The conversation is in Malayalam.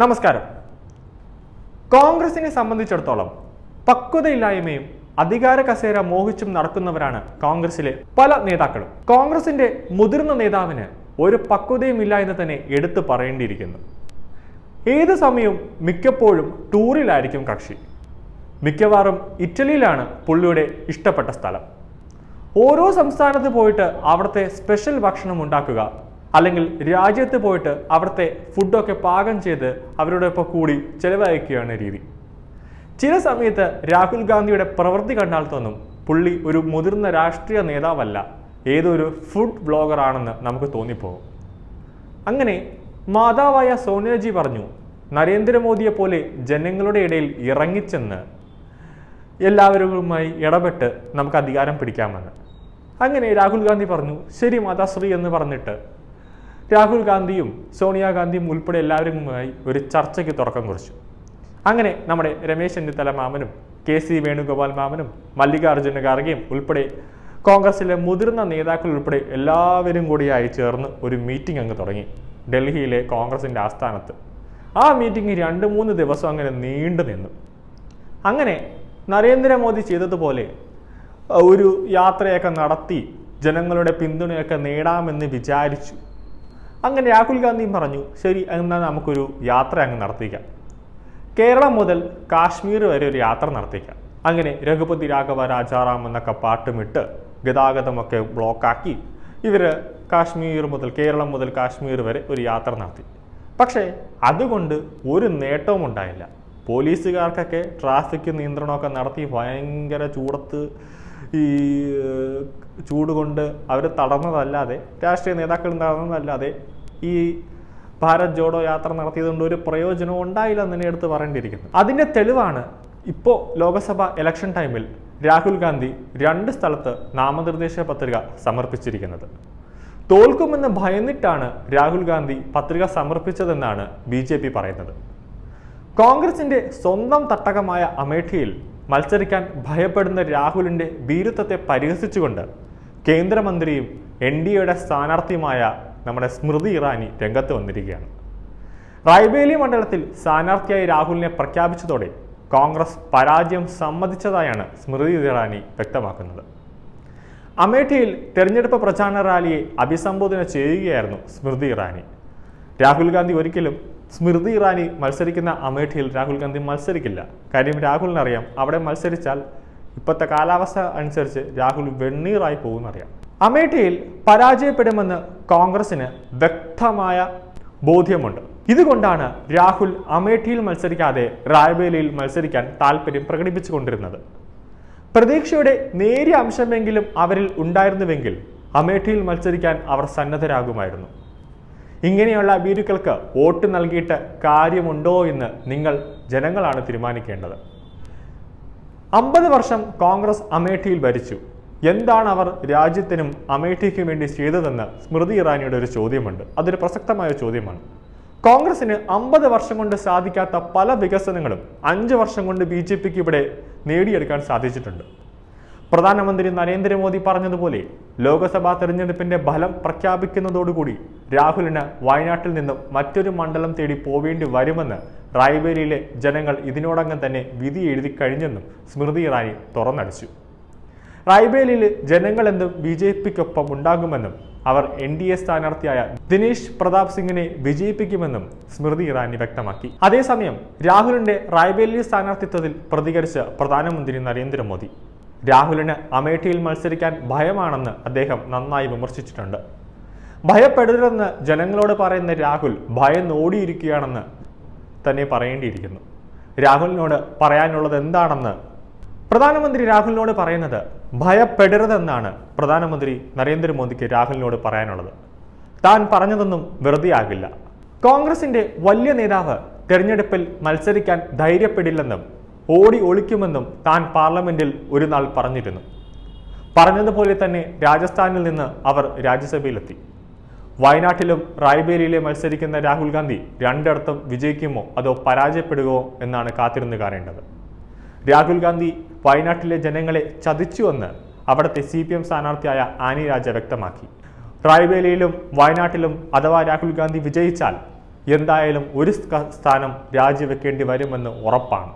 നമസ്കാരം. കോൺഗ്രസിനെ സംബന്ധിച്ചിടത്തോളം പക്വതയില്ലായ്മയും അധികാര കസേര മോഹിച്ചും നടക്കുന്നവരാണ് കോൺഗ്രസിലെ പല നേതാക്കളും. കോൺഗ്രസിന്റെ മുതിർന്ന നേതാവിന് ഒരു പക്വതയും ഇല്ല എന്ന് തന്നെ എടുത്തു പറയേണ്ടിയിരിക്കുന്നു. ഏത് സമയവും മിക്കപ്പോഴും ടൂറിലായിരിക്കും കക്ഷി. മിക്കവാറും ഇറ്റലിയിലാണ് പുള്ളിയുടെ ഇഷ്ടപ്പെട്ട സ്ഥലം. ഓരോ സംസ്ഥാനത്ത് പോയിട്ട് അവിടുത്തെ സ്പെഷ്യൽ ഭക്ഷണം ഉണ്ടാക്കുക അല്ലെങ്കിൽ രാജ്യത്ത് പോയിട്ട് അവിടുത്തെ ഫുഡൊക്കെ പാകം ചെയ്ത് അവരുടെ ഒപ്പം കൂടി ചെലവഴിക്കുകയാണ് രീതി. ചില സമയത്ത് രാഹുൽ ഗാന്ധിയുടെ പ്രവൃത്തി കണ്ടാൽ തോന്നും പുള്ളി ഒരു മുതിർന്ന രാഷ്ട്രീയ നേതാവല്ല ഏതൊരു ഫുഡ് ബ്ലോഗറാണെന്ന് നമുക്ക് തോന്നിപ്പോകും. അങ്ങനെ മാതാവായ സോണിയാജി പറഞ്ഞു നരേന്ദ്രമോദിയെ പോലെ ജനങ്ങളുടെ ഇടയിൽ ഇറങ്ങിച്ചെന്ന് എല്ലാവരുമായി ഇടപെട്ട് നമുക്ക് അധികാരം പിടിക്കാമെന്ന്. അങ്ങനെ രാഹുൽ ഗാന്ധി പറഞ്ഞു ശരി മാതാശ്രീ എന്ന് പറഞ്ഞിട്ട് രാഹുൽ ഗാന്ധിയും സോണിയാഗാന്ധിയും ഉൾപ്പെടെ എല്ലാവരുമായി ഒരു ചർച്ചയ്ക്ക് തുടക്കം കുറിച്ചു. അങ്ങനെ നമ്മുടെ രമേശ് ചെന്നിത്തല മാമനും കെ സി വേണുഗോപാൽ മാമനും മല്ലികാർജുന ഖാർഗെയും ഉൾപ്പെടെ കോൺഗ്രസിലെ മുതിർന്ന നേതാക്കൾ ഉൾപ്പെടെ എല്ലാവരും കൂടിയായി ചേർന്ന് ഒരു മീറ്റിംഗ് അങ്ങ് തുടങ്ങി ഡൽഹിയിലെ കോൺഗ്രസിന്റെ ആസ്ഥാനത്ത്. ആ മീറ്റിംഗ് രണ്ട് മൂന്ന് ദിവസം അങ്ങനെ നീണ്ടു നിന്നു. അങ്ങനെ നരേന്ദ്രമോദി ചെയ്തതുപോലെ ഒരു യാത്രയൊക്കെ നടത്തി ജനങ്ങളുടെ പിന്തുണയൊക്കെ നേടാമെന്ന് വിചാരിച്ചു. അങ്ങനെ രാഹുൽ ഗാന്ധിയും പറഞ്ഞു ശരി എന്നാൽ നമുക്കൊരു യാത്ര അങ്ങ് നടത്തിക്കാം. കേരളം മുതൽ കാശ്മീർ വരെ ഒരു യാത്ര നടത്തിക്കാം. അങ്ങനെ രഘുപതി രാഘവ രാജാറാം എന്നൊക്കെ പാട്ടുമിട്ട് ഗതാഗതമൊക്കെ ബ്ലോക്കാക്കി ഇവർ കാശ്മീർ മുതൽ കേരളം മുതൽ കാശ്മീർ വരെ ഒരു യാത്ര നടത്തി. പക്ഷേ അതുകൊണ്ട് ഒരു നേട്ടവും ഉണ്ടായില്ല. പോലീസുകാർക്കൊക്കെ ട്രാഫിക് നിയന്ത്രണമൊക്കെ നടത്തി ഭയങ്കര ചൂടത്ത് ഈ ചൂട് കൊണ്ട് അവർ തടർന്നതല്ലാതെ രാഷ്ട്രീയ നേതാക്കൾ തടർന്നതല്ലാതെ ഈ ഭാരത് ജോഡോ യാത്ര നടത്തിയതുകൊണ്ട് ഒരു പ്രയോജനവും ഉണ്ടായില്ല എന്ന് തന്നെ എടുത്ത് പറയേണ്ടിയിരിക്കുന്നു. അതിന്റെ തെളിവാണ് ഇപ്പോൾ ലോക്സഭ ഇലക്ഷൻ ടൈമിൽ രാഹുൽ ഗാന്ധി രണ്ട് സ്ഥലത്ത് നാമനിർദ്ദേശ പത്രിക സമർപ്പിച്ചിരിക്കുന്നത്. തോൽക്കുമെന്ന് ഭയന്നിട്ടാണ് രാഹുൽ ഗാന്ധി പത്രിക സമർപ്പിച്ചതെന്നാണ് ബി ജെ പി പറയുന്നത്. കോൺഗ്രസിന്റെ സ്വന്തം തട്ടകമായ അമേഠിയിൽ മത്സരിക്കാൻ ഭയപ്പെടുന്ന രാഹുലിന്റെ ഭീരുത്വത്തെ പരിഹസിച്ചുകൊണ്ട് കേന്ദ്രമന്ത്രിയും എൻ ഡി എയുടെ സ്ഥാനാർത്ഥിയുമായ നമ്മുടെ സ്മൃതി ഇറാനി രംഗത്ത് വന്നിരിക്കുകയാണ്. റായ്ബേലി മണ്ഡലത്തിൽ സ്ഥാനാർത്ഥിയായി രാഹുലിനെ പ്രഖ്യാപിച്ചതോടെ കോൺഗ്രസ് പരാജയം സമ്മതിച്ചതായാണ് സ്മൃതി ഇറാനി വ്യക്തമാക്കുന്നത്. അമേഠിയിൽ തെരഞ്ഞെടുപ്പ് പ്രചാരണ റാലിയെ അഭിസംബോധന ചെയ്യുകയായിരുന്നു സ്മൃതി ഇറാനി. രാഹുൽ ഗാന്ധി ഒരിക്കലും സ്മൃതി ഇറാനി മത്സരിക്കുന്ന അമേഠിയിൽ രാഹുൽ ഗാന്ധി മത്സരിക്കില്ല. കാര്യം രാഹുലിനറിയാം. അവിടെ മത്സരിച്ചാൽ ഇപ്പോഴത്തെ കാലാവസ്ഥ അനുസരിച്ച് രാഹുൽ വെണ്ണീറായി പോകുന്നറിയാം അമേഠിയിൽ പരാജയപ്പെടുമെന്ന് കോൺഗ്രസിന് വ്യക്തമായ ബോധ്യമുണ്ട്. ഇതുകൊണ്ടാണ് രാഹുൽ അമേഠിയിൽ മത്സരിക്കാതെ റായ്ബേലിയിൽ മത്സരിക്കാൻ താല്പര്യം പ്രകടിപ്പിച്ചുകൊണ്ടിരുന്നത്. പ്രതീക്ഷയുടെ നേരിയ അംശമെങ്കിലും അവരിൽ ഉണ്ടായിരുന്നുവെങ്കിൽ അമേഠിയിൽ മത്സരിക്കാൻ അവർ സന്നദ്ധരാകുമായിരുന്നു. ഇങ്ങനെയുള്ള ഭീരുക്കൾക്ക് വോട്ട് നൽകിയിട്ട് കാര്യമുണ്ടോ എന്ന് നിങ്ങൾ ജനങ്ങളാണ് തീരുമാനിക്കേണ്ടത്. അമ്പത് വർഷം കോൺഗ്രസ് അമേഠിയിൽ ഭരിച്ചു. എന്താണ് അവർ രാജ്യത്തിനും അമേഠിക്കും വേണ്ടി ചെയ്തതെന്ന് സ്മൃതി ഇറാനിയുടെ ഒരു ചോദ്യമുണ്ട്. അതൊരു പ്രസക്തമായ ചോദ്യമാണ്. കോൺഗ്രസിന് അമ്പത് വർഷം കൊണ്ട് സാധിക്കാത്ത പല വികസനങ്ങളും അഞ്ച് വർഷം കൊണ്ട് ബി ജെ പിക്ക് ഇവിടെ നേടിയെടുക്കാൻ സാധിച്ചിട്ടുണ്ട്. പ്രധാനമന്ത്രി നരേന്ദ്രമോദി പറഞ്ഞതുപോലെ ലോക്സഭാ തെരഞ്ഞെടുപ്പിന്റെ ഫലം പ്രഖ്യാപിക്കുന്നതോടുകൂടി രാഹുലിന് വയനാട്ടിൽ നിന്നും മറ്റൊരു മണ്ഡലം തേടി പോവേണ്ടി വരുമെന്ന് റായ്ബേലിയിലെ ജനങ്ങൾ ഇതിനോടകം തന്നെ വിധി എഴുതി കഴിഞ്ഞെന്നും സ്മൃതി ഇറാനി തുറന്നടിച്ചു. റായ്ബേലിയിൽ ജനങ്ങളെന്നും ബി ജെ പിക്കൊപ്പം ഉണ്ടാകുമെന്നും അവർ എൻ ഡി എ സ്ഥാനാർത്ഥിയായ ദിനേശ് പ്രതാപ് സിംഗിനെ വിജയിപ്പിക്കുമെന്നും സ്മൃതി ഇറാനി വ്യക്തമാക്കി. അതേസമയം രാഹുലിന്റെ റായ്ബേലി സ്ഥാനാർത്ഥിത്വത്തിൽ പ്രതികരിച്ച് പ്രധാനമന്ത്രി നരേന്ദ്രമോദി. രാഹുലിന് അമേഠിയിൽ മത്സരിക്കാൻ ഭയമാണെന്ന് അദ്ദേഹം നന്നായി വിമർശിച്ചിട്ടുണ്ട്. ഭയപ്പെടരുതെന്ന് ജനങ്ങളോട് പറയുന്ന രാഹുൽ ഭയം നോടിയിരിക്കുകയാണെന്ന് തന്നെ പറയേണ്ടിയിരിക്കുന്നു. രാഹുലിനോട് പറയാനുള്ളത് എന്താണെന്ന് പ്രധാനമന്ത്രി രാഹുലിനോട് പറയുന്നത് ഭയപ്പെടരുതെന്നാണ് പ്രധാനമന്ത്രി നരേന്ദ്രമോദിക്ക് രാഹുലിനോട് പറയാനുള്ളത്. താൻ പറഞ്ഞതൊന്നും വെറുതെ ആകില്ല കോൺഗ്രസിന്റെ വലിയ നേതാവ് തെരഞ്ഞെടുപ്പിൽ മത്സരിക്കാൻ ധൈര്യപ്പെടില്ലെന്നും ഓടി ഒളിക്കുമെന്നും താൻ പാർലമെന്റിൽ ഒരു നാൾ പറഞ്ഞിരുന്നു. പറഞ്ഞതുപോലെ തന്നെ രാജസ്ഥാനിൽ നിന്ന് അവർ രാജ്യസഭയിലെത്തി. വയനാട്ടിലും റായ്ബേലിയിലെ മത്സരിക്കുന്ന രാഹുൽ ഗാന്ധി രണ്ടിടത്തും വിജയിക്കുമോ അതോ പരാജയപ്പെടുകയോ എന്നാണ് കാത്തിരുന്ന് കാണേണ്ടത് രാഹുൽ ഗാന്ധി വയനാട്ടിലെ ജനങ്ങളെ ചതിച്ചുവെന്ന് അവിടുത്തെ സി പി എം സ്ഥാനാർത്ഥിയായ ആനി രാജ വ്യക്തമാക്കി. റായ്ബേലിയിലും വയനാട്ടിലും അഥവാ രാഹുൽ ഗാന്ധി വിജയിച്ചാൽ എന്തായാലും ഒരു സ്ഥാനം രാജിവെക്കേണ്ടി വരുമെന്ന് ഉറപ്പാണ്.